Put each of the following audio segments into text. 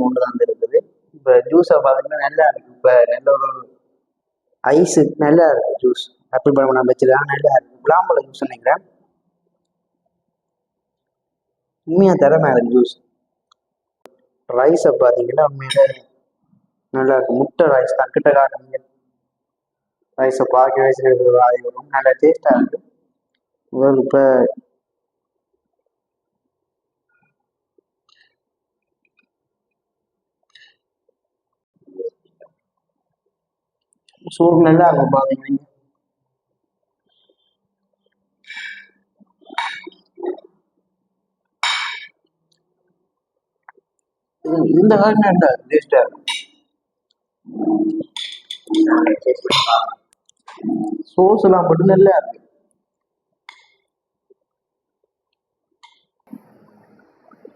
மூன்று தான் இருக்குது. இப்போ ஜூஸை பார்த்தீங்கன்னா நல்லா இருக்கு. இப்போ நல்ல ஒரு ஐஸு நல்லா இருக்கு ஜூஸ் ஆப்பிள் பழம் நான் வச்சிருக்காங்க நல்லா இருக்கு. விளாம்பழம் ஜூஸ் நினைக்கிறேன். உண்மையாக திறமை இருக்கு ஜூஸ் ரைஸை பார்த்தீங்கன்னா உண்மையில நல்லா இருக்கு. முட்டை ரைஸ் தக்கிட்ட கிட்ட காட்டுங்க ரைஸை பார்க்க வச்சு ஆகி வரும் நல்லா டேஸ்டாக இருக்கு. இப்போ சூழ்நிலை நல்லா இருக்கும் இந்த காரணம் என்ன டேஸ்டாக சோர்ஸ் சோஸ் எல்லாம் மட்டும் நல்லா இருக்கு?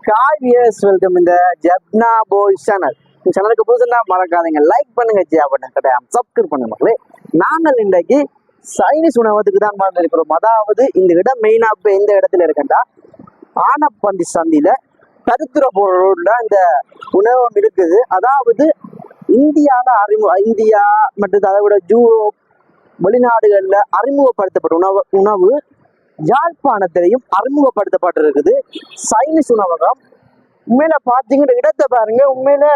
ஹாய் வியர்ஸ் வெல்கம் இந்த ஜப்னா பாய் சேனல் சேனலுக்கு புதுசுன்னா மறக்காதீங்க. லைக் பண்ணுங்க ஜியா பட்டன் கட்டாயம் சப்ஸ்கிரைப் பண்ணுங்க மக்களே. நாங்கள் இன்றைக்கு சைனீஸ் உணவகத்துக்கு தான் வந்திருக்கிறோம் அதாவது இந்த இடம் மெயினா இப்போ எந்த இடத்துல இருக்குன்னா ஆனப்பந்தி சந்தியில தருத்திர போற ரோட்ல இந்த உணவகம் இருக்குது. அதாவது இந்தியால அறிமுக இந்தியா மற்றும் அதை விட ஜூரோப் வெளிநாடுகளில் அறிமுகப்படுத்தப்பட்ட உணவு உணவு யாழ்ப்பாணத்திலையும் அறிமுகப்படுத்தப்பட்டிருக்குது. சைனீஸ் உணவகம். உண்மையில பாத்தீங்கன்னா இடத்தை பாருங்க உண்மையில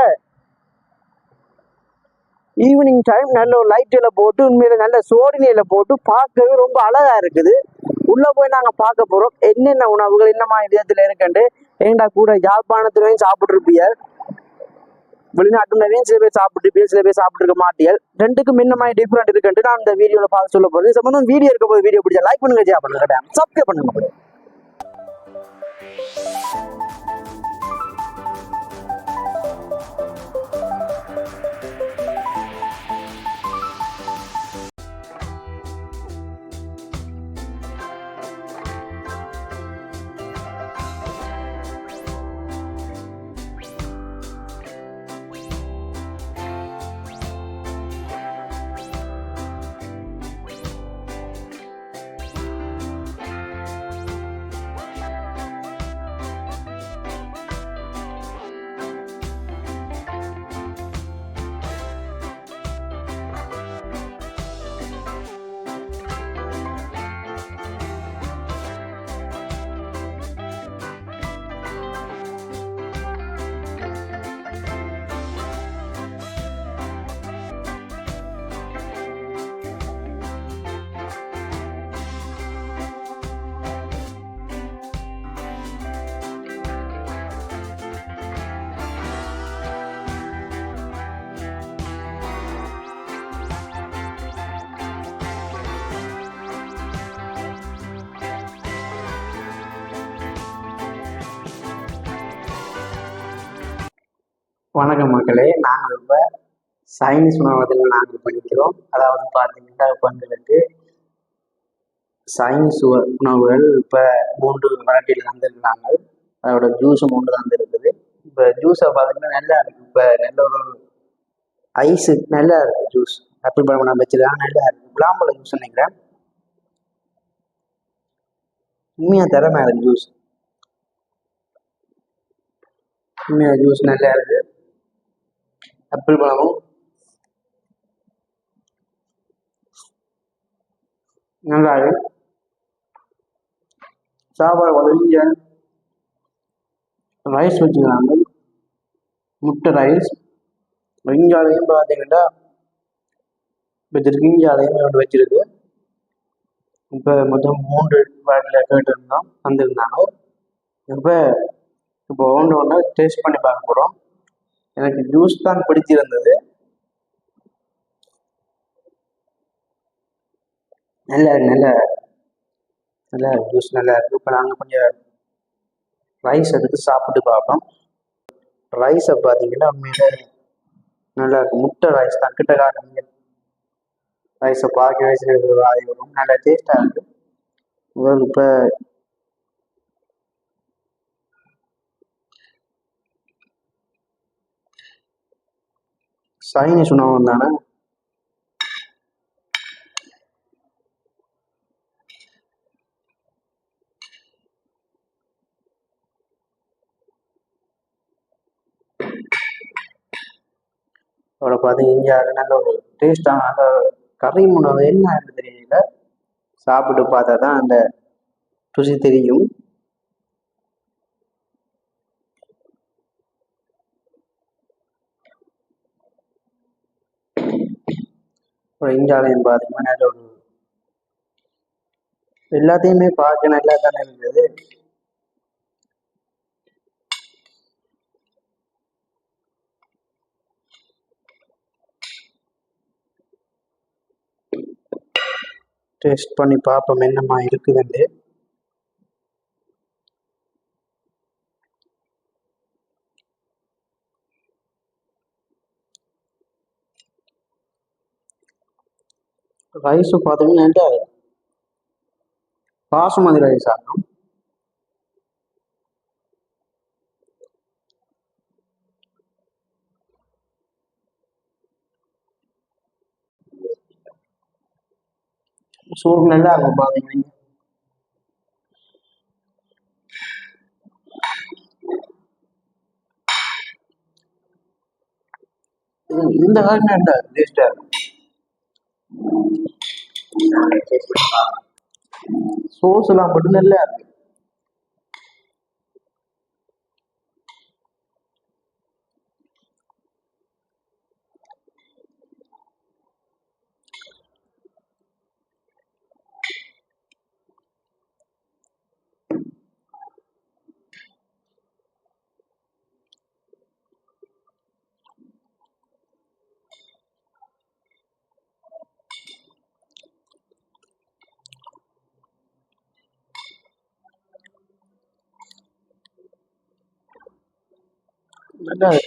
ஈவினிங் டைம் நல்ல ஒரு லைட்டில் போட்டு உண்மையில நல்ல சோடினியில போட்டு பார்க்கவே ரொம்ப அழகா இருக்குது. உள்ள போய் நாங்க பார்க்க போறோம். என்னென்ன உணவுகள் என்னமா மாதிரி விதத்துல இருக்குன்ட்டு. ஏண்டா கூட யாழ்ப்பாணத்துலையும் சாப்பிட்டுருப்பீங்க வெளிநாட்டுலையும் சில பேர் சாப்பிட்டு சில பேர் சாப்பிட்டுருக்க மாட்டியல் ரெண்டுக்கும் என்ன மாதிரி டிஃப்ரெண்ட் இருக்குன்ட்டு நான் இந்த வீடியோல பார்த்து சொல்ல போறேன். சம்பந்தம் வீடியோ இருக்க போது வீடியோ பிடிச்சா லைக் பண்ணுங்க ஜியா பண்ணுங்க. சப்ஸ்கிரைப் பண்ணுங்க. வணக்க மக்களே. நாங்கள் இப்போ சைனீஸ் உணவகத்தில் நாங்கள் படிக்கிறோம். அதாவது பார்த்தீங்கன்னா பங்களுக்கு சைனீஸ் உணவுகள் இப்போ மூன்று வெரைட்டியில் தந்துருக்காங்க. அதோட ஜூஸும் மூன்று தந்துருக்குது. இப்போ ஜூஸை பார்த்தீங்கன்னா நல்லா இருக்குது இப்போ நல்ல ஒரு ஐஸு நல்லா இருக்குது ஜூஸ் ஆப்பிள் பழம் நான் வச்சிருக்காங்க நல்லா இருக்குது குலாம்பழம் ஜூஸ் நினைக்கிறேன். உண்மையாக திறமை இருக்குது ஜூஸ் உண்மையாக ஜூஸ் நல்லா இருக்குது ஆப்பிள் பழமும் நல்லா சாப்பாடு உதவிங்க ரைஸ் வச்சுக்கிறாங்க முட்டை ரைஸ் வெங்காயம் பார்த்தீங்கன்னா வச்சிருக்கு இஞ்சாலையும் ஒன்று வச்சிருக்கு. இப்போ மொத்தம் மூன்று பாட்டில் கேட்டிருந்தோம் வந்திருந்தாங்க. இப்போ இப்போ ஒன்று ஒன்று டேஸ்ட் பண்ணி பார்க்க போகிறோம் எனக்கு ஜூஸ் தான் பிடிச்சிருந்தது. நல்ல நல்ல நல்ல ஜூஸ் நல்லா இருக்கு. இப்போ நாங்கள் கொஞ்சம் ரைஸ் எடுத்து சாப்பிட்டு பார்ப்போம். ரைஸை பார்த்தீங்கன்னா உண்மையில நல்லா இருக்கு. முட்டை ரைஸ் தான். கிட்ட காரணம் ரைஸை பார்க்க வயசு ஆகி வரும். நல்லா டேஸ்டாக இருக்கு. இப்போ சைனீஸ் உணவு தானே? அதோட பார்த்து இங்கே நல்ல ஒரு டேஸ்டாக அந்த கறி உணவு என்ன தெரியல சாப்பிட்டு பார்த்தா தான் அந்த ருசி தெரியும். ஒரு இந்தியாவிலையும் பார்த்தீங்கன்னா நல்ல ஒரு எல்லாத்தையுமே பார்க்க நல்லா தானே இருக்குது டேஸ்ட் பண்ணி பார்ப்போம் என்னம்மா இருக்குதுன்னு. ரைஸ் பார்த்தீங்கன்னா பாசுமதி ரைஸ் ஆகும் சூடு நல்லா இருக்கும் பார்த்தீங்கன்னா இந்த காரணம் நல்லா டேஸ்டா சோர்ஸ் எல்லாம் மட்டும் நல்லா இருக்கு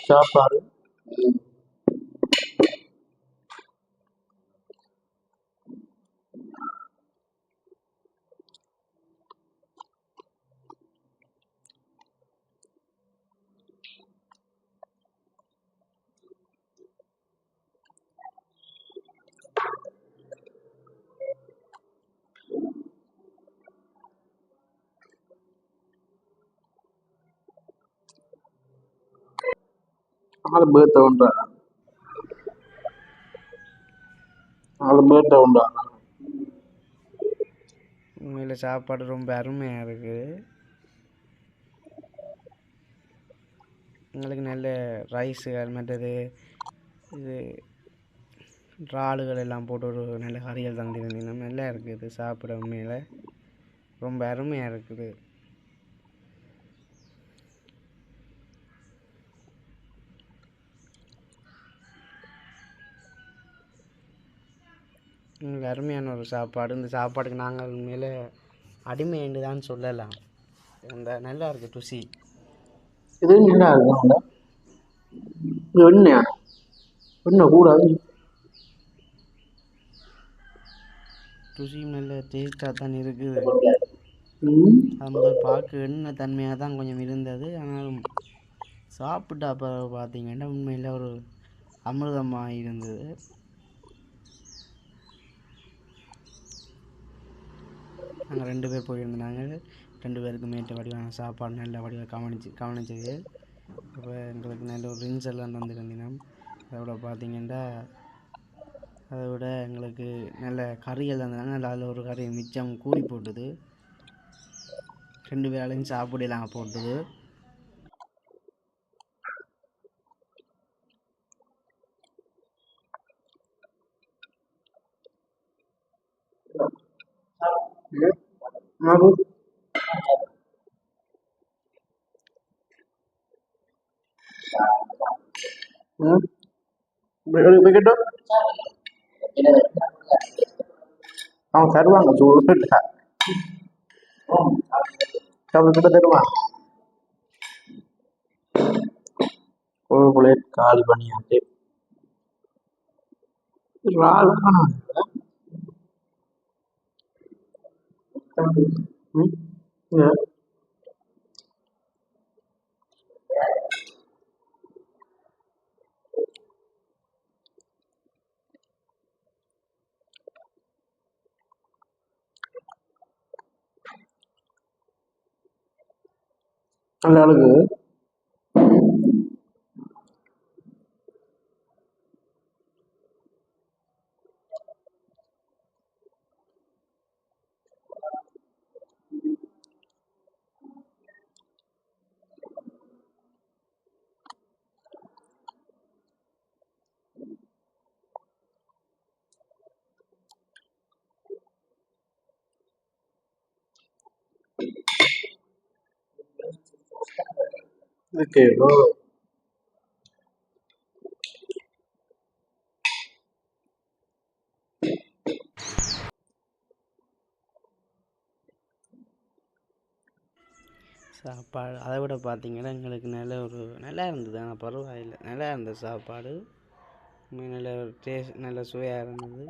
சாப்பாடு நாலு பேர்த்த உண்டா நாலு பேர்த்த உண்டா உண்மையில் சாப்பாடு ரொம்ப அருமையாக இருக்குது எங்களுக்கு நல்ல ரைஸுகள் மற்றது இது இறாலுகள் எல்லாம் போட்டு ஒரு நல்ல கறிகள் தந்திருந்தீங்கன்னா நல்லா இருக்குது சாப்பிட உண்மையில் ரொம்ப அருமையாக இருக்குது அருமையான ஒரு சாப்பாடு. இந்த சாப்பாடுக்கு நாங்கள் உண்மையில் அடிமை என்று தான் சொல்லலாம். இந்த நல்லா இருக்குது ருசி. இது நல்லா இருக்கும்ல இது எண்ணெயா எண்ணெய் கூடாது? ருசியும் நல்ல டேஸ்ட்டாக தான் இருக்குது. அது முதல் பார்க்க எண்ணெய் தன்மையாக தான் கொஞ்சம் இருந்தது. ஆனாலும் சாப்பிட்டு அப்புறம் பார்த்தீங்கன்னா உண்மையில் ஒரு அமிர்தமாக இருந்தது. நாங்கள் ரெண்டு பேர் போயிருந்தாங்க ரெண்டு பேருக்கு மேட்டு வடிவான சாப்பாடு நல்ல வடிவாக கவனிச்சு கவனிச்சது. அப்போ எங்களுக்கு நல்ல ஒரு ரின்ஸ் எல்லாம் தந்துருந்தினோம் அதோட பார்த்தீங்கன்னா அதை விட எங்களுக்கு நல்ல கறிகள் தந்தாங்க அதில் ஒரு கறி மிச்சம் கூலி போட்டுது. ரெண்டு பேராலையும் சாப்பிடலாம் போட்டுது. Yeah. ம் வைக்கட்டும் அவங்க தருவாங்க சூடுட்டா கிட்ட தருவான் ஒரு பிளேட் காலி பண்ணியாச்சு ரால் ம் இங்க. நல்லா இருக்கு ஓகே. ப்ரோ சாப்பாடு அதை விட பார்த்தீங்கன்னா எங்களுக்கு நல்ல ஒரு நல்லா இருந்தது. ஆனால் பரவாயில்லை. நல்லா இருந்தது சாப்பாடு. நல்ல ஒரு டேஸ்ட் நல்ல சுவையாக இருந்தது.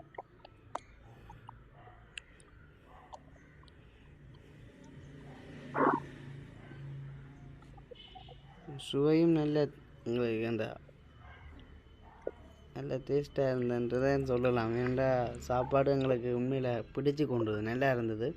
சுவையும் நல்ல எங்களுக்கு அந்த நல்ல டேஸ்ட்டாக இருந்ததுன்றதை சொல்லலாம். ஏன்டா சாப்பாடு எங்களுக்கு உண்மையில் பிடிச்சு கொண்டது நல்லா இருந்தது.